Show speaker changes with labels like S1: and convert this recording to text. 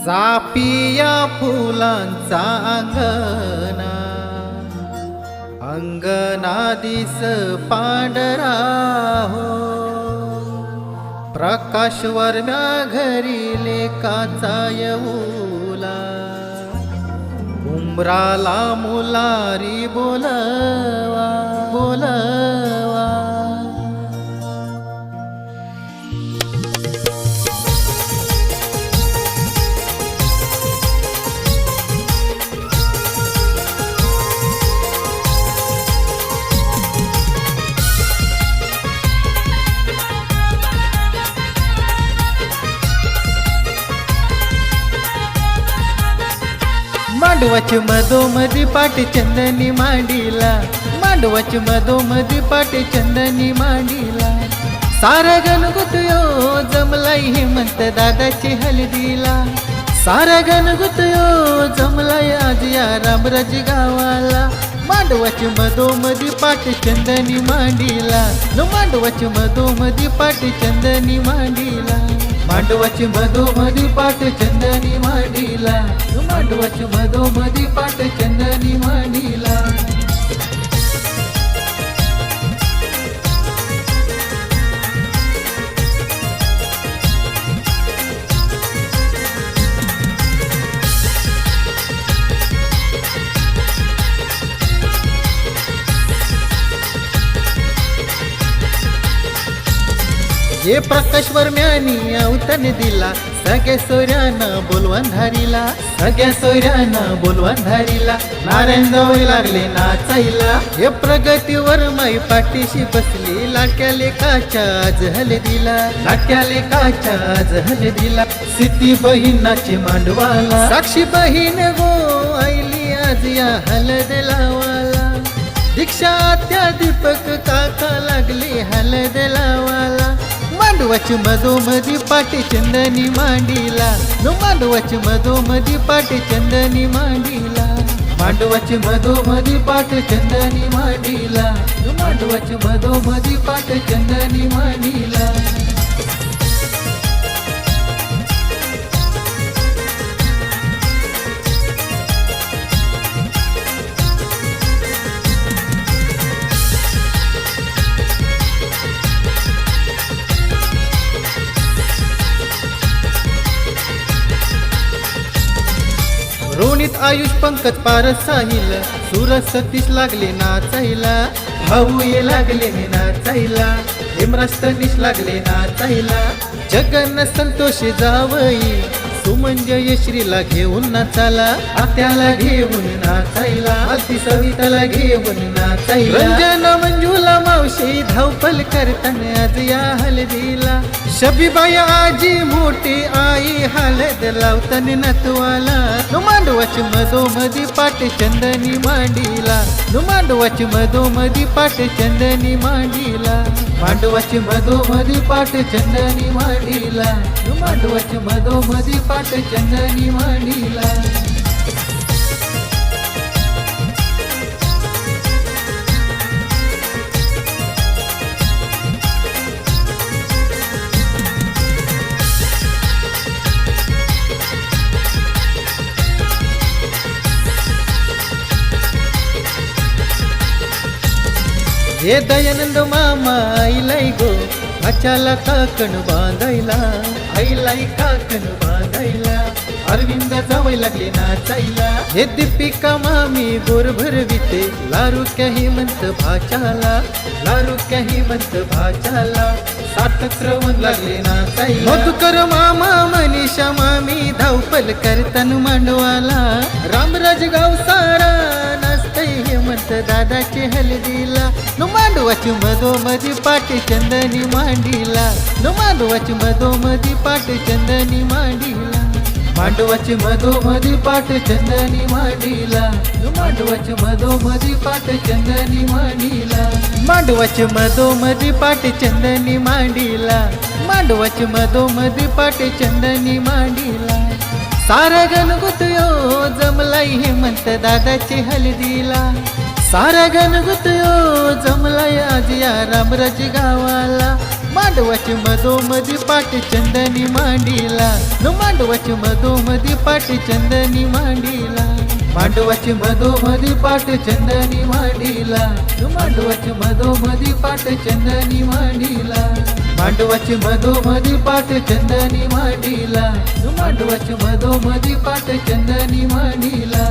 S1: चापिया फुलांचा अंगना अंगना दिस पांढरा हो. प्रकाश वर्म्या घरी लेकाचा येऊला. उमराला मुलारी बोलवा बोलवा. मांडवाची मधोमधी पाटे चंदनी मांडीला. मांडवाची मधोमधी पाटे चंदनी मांडीला. सारा गणगुतयो जमलाई हेमंत दादाची हलदीला सारा गणगुतयो जमलाई आज या रामराज गावाला. मांडवाची मधोमधी पाटे चंदनी मांडीला. न मांडवाची मधोमधी पाटे चंदनी मांडीला. मांडवाची मधोमधी पाट चंदनी मांडीला. मांडवाची मधोमधी पाट चंदनी मांडीला. ये प्रकाश वर्म्यानी अवतन दिला. सगळ्या सोयऱ्यानं बोलवण धारीला. सगळ्या सोयऱ्यानं बोलवण धारीला. नारायण जवळ लागले नाचायला हे प्रगतीवर माई पाठीशी बसली. लाट्या लेखाच्या आज दिला. लाट्या लेखाच्या आज दिला. सिद्धी बहिणाची मांडवाला. साक्षी बहीण गो आईली आज या हलद लावाला. दीक्षा त्या दीपक काका लाग मांडवाची मधोमधी पाटी चंदनी मांडीला. नो मांडवाची मधोमधी पाटी चंदनी मांडीला. मांडवाची मधोमधी पाट चंदनी मांडीला. मांडवाची मधोमधी पाट चंदनी मांडीला. आयुष पंकज पारस साहिल सुरज सतीश लागले नाचायला भाऊ ये लागले मी नाचायला हेमराज तनिष लागले नाचायला जगन संतोष जावई सुमंजय म्हणजे श्रीला घेऊन नाचाला आत्याला घेऊन नाचायला. अति सविताला घेऊन नाचायला. रंजन मंजूला मावशी धावपल करताना आज या हलदीला शबीबाई आजी मोठी आई हालद लावताना नतवाला नु मांडवाची मधोमधी पाट चंदनी मांडीला. नु मधोमधी पाट चंदनी मांडीला. मांडवाची मधोमधी पाट चंदनी मांडीला. नु मांडवाची मधोमधी पाट चंदनी मांडीला हे दयानंद मामा आईलाय गो अचाला ताकण बांधायला. आईलाई काकण बांधायला. अरविंद जावय लागले नाचायला हे दीपिका मामी गोर भरविते लारू काही म्हणत भाचाला लारू काही म्हणत भाचाला सार्थक श्रवण लागले नाचायला मधुकर मामा मनीषा मामी धावपल करतन मांडवाला. रामराज गाव सारा नाचतय दादाची हलदीला. नो मांडवाची मधोमधी पाट चंदनी मांडीला. नो मांडवाची मधोमधी पाट चंदनी मांडीला. मांडवाची मधोमधी पाट चंदनी मांडीला. नो मांडवाची मधोमधी पाट चंदनी मांडीला. मांडवाची मधोमधी पाट चंदनी मांडीला. मांडवाची मधोमधी पाट चंदनी मांडीला. सारा गणगुतयो जमलाई हेमंत दादाची हलदीला. सारा गणगुतयो हो, जमलाय आज या रामराज गावाला. मांडवाची मधोमधी पाठ चंदनी मांडीला. न मांडवाची मधोमधी पाटी चंदनी मांडीला. मांडवाची मधोमधी पाठ चंदनी मांडीला. न मांडवाची मधोमधी पाठ चंदनी मांडीला. मांडवाची मधोमधी पाट चंदनी मांडीला. न मांडवाची मधोमधी पाठ चंदनी मांडीला.